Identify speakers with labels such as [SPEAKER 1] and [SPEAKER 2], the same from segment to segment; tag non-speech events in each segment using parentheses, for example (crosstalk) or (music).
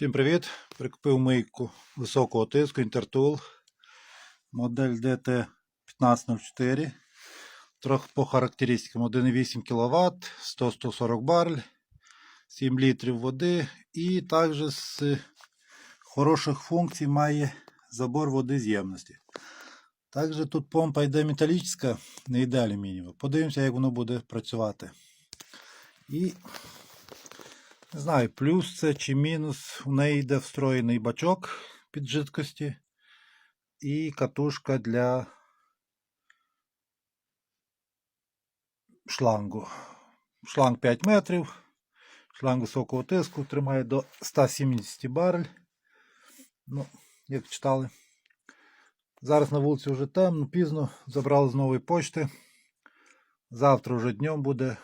[SPEAKER 1] Всім привіт! Прикупив мийку високого тиску Intertool модель DT1504. Трохи по характеристикам 1,8 кВт, 100-140 барель, 7 літрів води і також з хороших функцій має забор води з ємності. Також тут помпа йде металічна, не йде алюмінієва. Подивимося, як воно буде працювати. І не знаю, плюс це чи мінус. У неї йде встроєний бачок під жидкості і катушка для шлангу. Шланг 5 метрів. Шланг високого тиску тримає до 170 барель. Ну, як читали. Зараз на вулиці вже темно, пізно. Забрали з нової почти. Завтра вже днем буде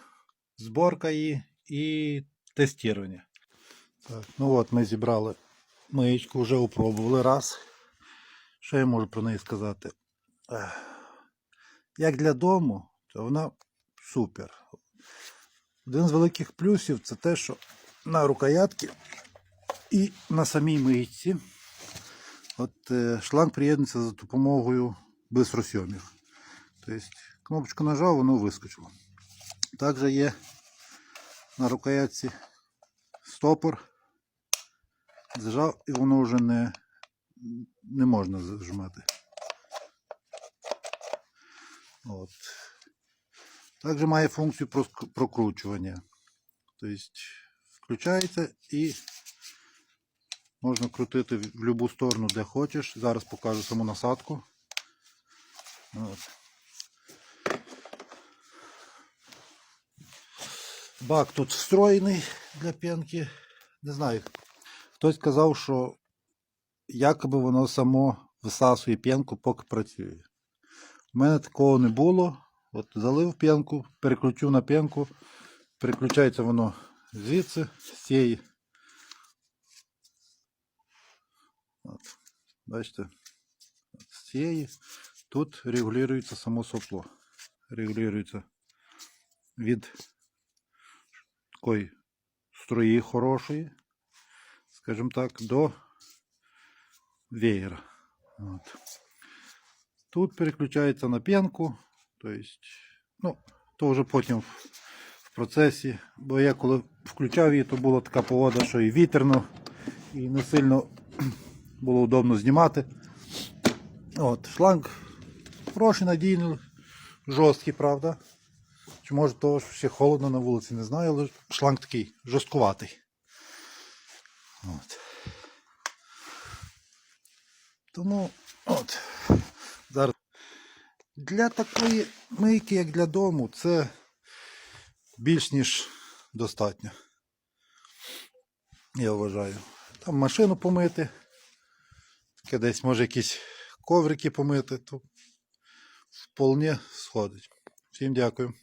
[SPEAKER 1] зборка її і тестування. Так, ну от ми зібрали маєчку, вже опробували раз. Що я можу про неї сказати? Як для дому, то вона супер. Один з великих плюсів це те, що на рукоятці і на самій мийці от, е, шланг приєднується за допомогою бистросйомів. Тобто кнопочку нажав, воно вискочило. Також є на рукоятці стопор. Зажав і воно вже не, не можна зажимати. От. Також має функцію прокручування. Тобто включається і можна крутити в будь-яку сторону, де хочеш. Зараз покажу саму насадку. От. Бак тут встроєний для п'янки. Не знаю. Хтось казав, що якоби воно само висасує п'янку, поки працює. У мене такого не було. От залив п'янку, переключив на п'янку, переключається воно звідси, з цієї. От. Бачите, От з цієї. Тут регулюється само сопло. Регулюється від такої струї хорошої, скажімо так, до веєра. От. Тут переключається на п'янку, тобто, ну, то вже потім в, в процесі, бо я коли включав її, то була така погода, що і вітерно, і не сильно (clears throat) було удобно знімати. От, шланг хороший, надійний, жорсткий, правда. Чи може того, що ще холодно на вулиці, не знаю, але шланг такий жорсткуватий. От. Тому от. Зараз. Для такої мийки, як для дому, це більш ніж достатньо. Я вважаю. Там машину помити. Таке десь може якісь коврики помити, то вполне сходить. Всім дякую.